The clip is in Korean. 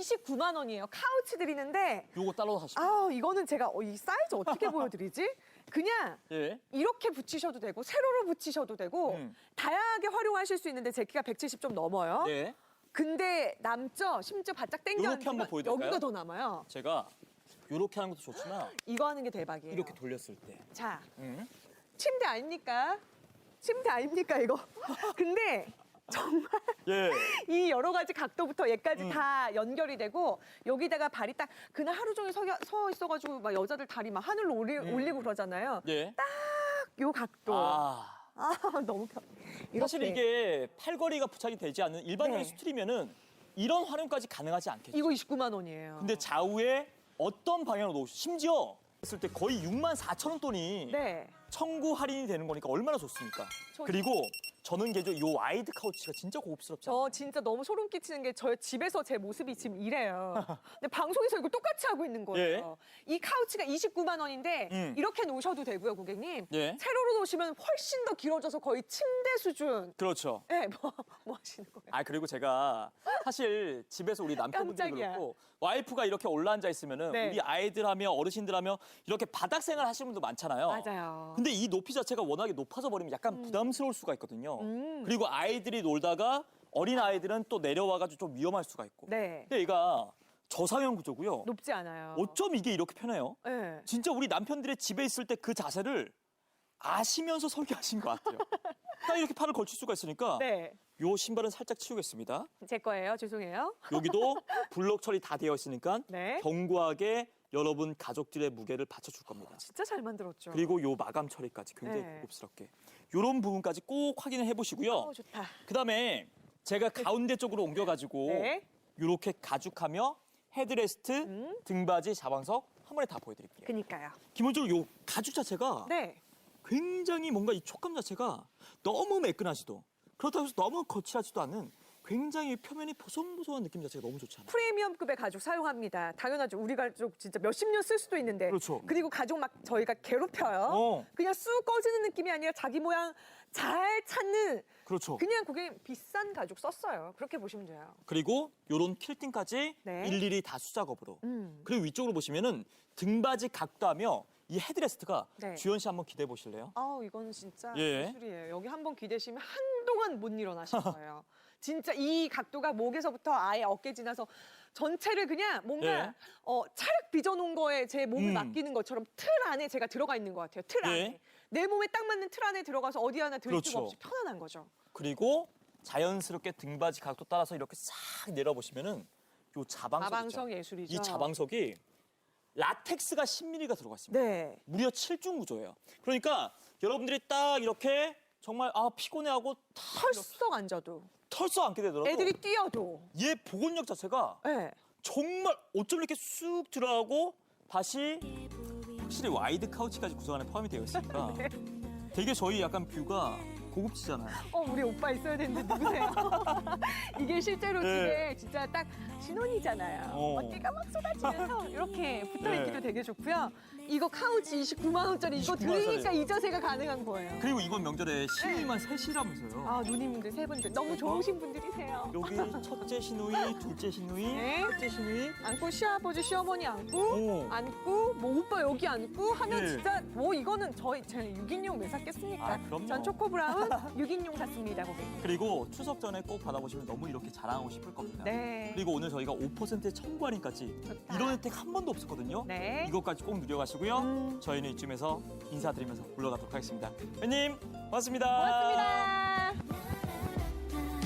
29만 원이에요. 카우치 드리는데 요거 따로 사시고. 아 이거는 제가 어, 이 사이즈 어떻게 보여드리지? 그냥 예. 이렇게 붙이셔도 되고 세로로 붙이셔도 되고 음. 다양하게 활용하실 수 있는데 제 키가 170 좀 넘어요. 네. 근데 남죠? 심지어 바짝 당겨 요렇게 한번 보여드릴까요? 여기가 더 남아요. 제가 요렇게 하는 것도 좋지만 이거 하는 게 대박이에요. 이렇게 돌렸을 때. 자, 음. 침대 아닙니까? 침대 아닙니까 이거? 근데 정말 예. 이 여러 가지 각도부터 얘까지 음. 다 연결이 되고 여기다가 발이 딱 그날 하루 종일 서, 서 있어가지고 막 여자들 다리 막 하늘로 올리, 올리고 그러잖아요. 예. 딱 요 각도. 아, 아. 너무 편. 사실 이렇게. 이게 팔걸이가 부착이 되지 않는 일반적인 네. 수틀이면은 이런 활용까지 가능하지 않겠죠. 이거 29만 원이에요. 근데 좌우에 어떤 방향으로 놓으 심지어 했을 때 거의 6만 4천 원 돈이 네. 청구 할인이 되는 거니까 얼마나 좋습니까? 저- 그리고 저는 개인적으로 이 와이드 카우치가 진짜 고급스럽지 않아요? 저 진짜 너무 소름 끼치는 게 저 집에서 제 모습이 지금 이래요. 근데 방송에서 이거 똑같이 하고 있는 거예요. 이 카우치가 29만 원인데 음. 이렇게 놓으셔도 되고요, 고객님. 예. 세로로 놓으시면 훨씬 더 길어져서 거의 침대 수준. 그렇죠. 네, 뭐, 뭐 하시는 거예요? 아 그리고 제가 사실 집에서 우리 남편분들 깜짝이야. 그렇고 와이프가 이렇게 올라앉아 있으면은 네. 우리 아이들 하며 어르신들 하며 이렇게 바닥 생활 하시는 분도 많잖아요. 맞아요. 근데 이 높이 자체가 워낙에 높아져 버리면 약간 부담스러울 수가 있거든요. 음. 그리고 아이들이 놀다가 어린 아이들은 또 내려와가지고 좀 위험할 수가 있고. 네. 근데 얘가 저상형 구조고요. 높지 않아요. 어쩜 이게 이렇게 편해요? 네. 진짜 우리 남편들의 집에 있을 때 그 자세를 아시면서 설계하신 것 같아요. 딱 이렇게 팔을 걸칠 수가 있으니까 네. 요 신발은 살짝 치우겠습니다. 제 거예요. 죄송해요. 여기도 블록 처리 다 되어 있으니까 네. 견고하게 여러분 가족들의 무게를 받쳐줄 겁니다. 진짜 잘 만들었죠. 그리고 요 마감 처리까지 굉장히 네. 고급스럽게 요런 부분까지 꼭 확인을 해보시고요. 어, 좋다. 그다음에 제가 가운데 쪽으로 옮겨가지고 네. 이렇게 가죽하며 헤드레스트, 등받이, 자방석 한 번에 다 보여드릴게요. 그니까요. 기본적으로 요 가죽 자체가 네. 굉장히 뭔가 이 촉감 자체가 너무 매끈하지도 그렇다고 해서 너무 거칠하지도 않은 굉장히 표면이 보송보송한 느낌 자체가 너무 좋잖아요. 프리미엄급의 가죽 사용합니다. 당연하죠. 우리 가죽 진짜 몇십 년 쓸 수도 있는데. 그렇죠. 리고 가죽 막 저희가 괴롭혀요. 어. 그냥 쑥 꺼지는 느낌이 아니라 자기 모양 잘 찾는 그렇죠. 그냥 그게 비싼 가죽 썼어요. 그렇게 보시면 돼요. 그리고 요런 킬팅까지 네. 일일이 다 수작업으로. 음. 그리고 위쪽으로 보시면은 등받이 각도하며 이 헤드레스트가 네. 주현 씨 한번 기대해 보실래요? 아우 이건 진짜 예. 예술이에요. 여기 한번 기대시면 한동안 못 일어나실 거예요. 진짜 이 각도가 목에서부터 아예 어깨 지나서 전체를 그냥 뭔가 예. 어, 차륵 빚어놓은 거에 제 몸을 음. 맡기는 것처럼 틀 안에 제가 들어가 있는 것 같아요. 틀 예. 안에 내 몸에 딱 맞는 틀 안에 들어가서 어디 하나 들릴 그렇죠. 없이 편안한 거죠. 그리고 자연스럽게 등받이 각도 따라서 이렇게 싹 내려보시면은 요 자방석 자방석 있죠? 예술이죠. 이 자방석이 라텍스가 10mm가 들어가 있습니다. 네. 무려 7중 구조예요. 그러니까 여러분들이 딱 이렇게 정말 아 피곤해하고 다 털썩 앉아도 털썩 앉게 되더라도 애들이 뛰어도 얘 복원력 자체가 네. 정말 어쩜 이렇게 쑥 들어가고 다시 확실히 와이드 카우치까지 구성 안에 포함이 되어 있으니까 네. 되게 저희 약간 뷰가 고급지잖아요. 어, 우리 오빠 있어야 되는데 누구세요? 이게 실제로 네. 집에 진짜 딱 신혼이잖아요. 어. 어깨가 막 쏟아지면서 이렇게 붙어 있기도 네. 되게 좋고요. 이거 카우치 29만 원짜리 이거 29만 들으니까 원짜리. 이 자세가 가능한 거예요. 그리고 이번 명절에 시누이만 셋이라면서요. 아 누님들 세 분들 너무 좋으신 분들이세요. 여기 첫째 시누이, 둘째 시누이, 네. 셋째 시누이. 안고 시아버지 시어머니 안고 오. 안고 뭐 오빠 여기 안고 하면 네. 진짜 뭐 이거는 저희 제 6인용 왜 샀겠습니까? 아, 그럼요. 전 초코 브라운 6인용 샀습니다, 고객님. 그리고 추석 전에 꼭 받아보시면 너무 이렇게 자랑하고 싶을 겁니다. 네. 그리고 오늘 저희가 5%의 청구 할인까지 좋다. 이런 혜택 한 번도 없었거든요. 네. 이것까지 꼭 누려가시고요. 음. 저희는 이쯤에서 인사드리면서 물러가도록 하겠습니다. 회님 고맙습니다. 고맙습니다.